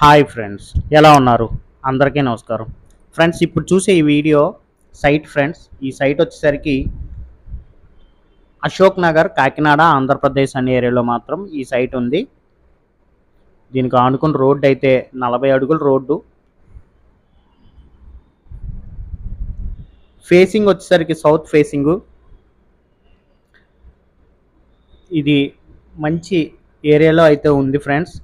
Hi friends ఎలా ఉన్నారు? అందరికీ నమస్కారం. ఫ్రెండ్స్ ఇప్పుడు చూసే ఈ వీడియో సైట్ ఫ్రెండ్స్ ఈ సైట్ వచ్చేసరికి అశోక్ నగర్ కాకినాడ ఆంధ్రప్రదేశ్ అనే ఏరియాలో మాత్రం ఈ సైట్ ఉంది. దీనికి ఆనుకున్న రోడ్డు అయితే నలభై అడుగుల రోడ్డు. ఫేసింగ్ వచ్చేసరికి సౌత్ ఫేసింగు. ఇది మంచి ఏరియాలో అయితే ఉంది ఫ్రెండ్స్.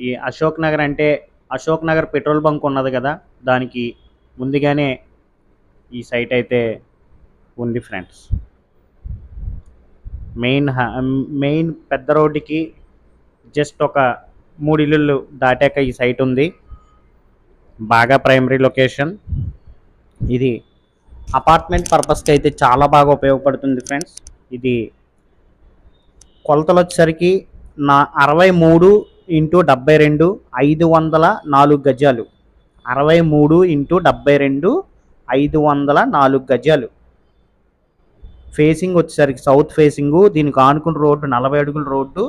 ఈ అశోక్ నగర్ అంటే అశోక్ నగర్ పెట్రోల్ బంక్ ఉన్నది కదా దానికి ముందుగానే ఈ సైట్ అయితే ఉంది ఫ్రెండ్స్. మెయిన్ హ- మెయిన్ పెద్ద రోడ్డుకి జస్ట్ ఒక మూడు ఇల్లులు దాటాక ఈ సైట్ ఉంది. బాగా ప్రైమరీ లొకేషన్. ఇది అపార్ట్మెంట్ పర్పస్కి అయితే చాలా బాగా ఉపయోగపడుతుంది ఫ్రెండ్స్. ఇది కొలతలు వచ్చేసరికి నా అరవై మూడు ఇంటూ డెబ్బై రెండు ఐదు వందల నాలుగు గజాలు. అరవై మూడు ఇంటూ డెబ్బై రెండు ఐదు వందల నాలుగు గజాలు. ఫేసింగ్ వచ్చేసరికి సౌత్ ఫేసింగ్ దీనికి ఆనుకున్న రోడ్డు నలభై అడుగుల రోడ్డు.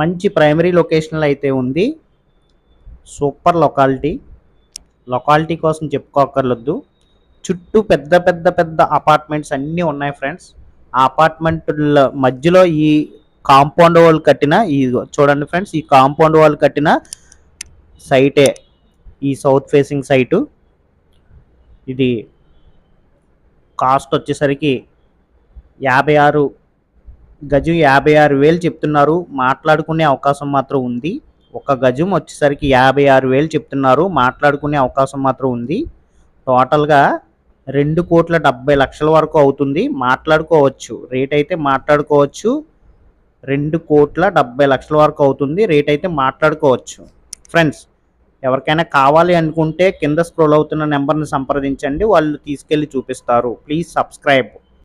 మంచి ప్రైమరీ లొకేషన్లో అయితే ఉంది. Super locality. లొకాలిటీ కోసం చెప్పుకోకర్లొద్దు చుట్టూ పెద్ద పెద్ద పెద్ద అపార్ట్మెంట్స్ అన్నీ ఉన్నాయి ఫ్రెండ్స్. ఆ అపార్ట్మెంట్ల మధ్యలో ఈ కాంపౌండ్ వాల్ కట్టిన ఈ చూడండి ఫ్రెండ్స్ ఈ కాంపౌండ్ వాల్ కట్టిన సైటే ఈ సౌత్ ఫేసింగ్ సైటు ఇది కాస్ట్ వచ్చేసరికి యాభై ఆరు గజం యాభై ఆరు వేలు చెప్తున్నారు. మాట్లాడుకునే అవకాశం మాత్రం ఉంది. ఒక గజం వచ్చేసరికి యాభై ఆరు వేలు చెప్తున్నారు. మాట్లాడుకునే అవకాశం మాత్రం ఉంది. టోటల్గా రెండు కోట్ల డెబ్బై లక్షల వరకు అవుతుంది. మాట్లాడుకోవచ్చు. రేట్ అయితే మాట్లాడుకోవచ్చు. రెండు కోట్ల డెబ్బై లక్షల వరకు అవుతుంది. రేట్ అయితే మాట్లాడుకోవచ్చు. ఫ్రెండ్స్ ఎవరికైనా కావాలి అనుకుంటే కింద స్క్రోల్ అవుతున్న నెంబర్ని సంప్రదించండి. వాళ్ళు తీసుకెళ్ళి చూపిస్తారు. Please subscribe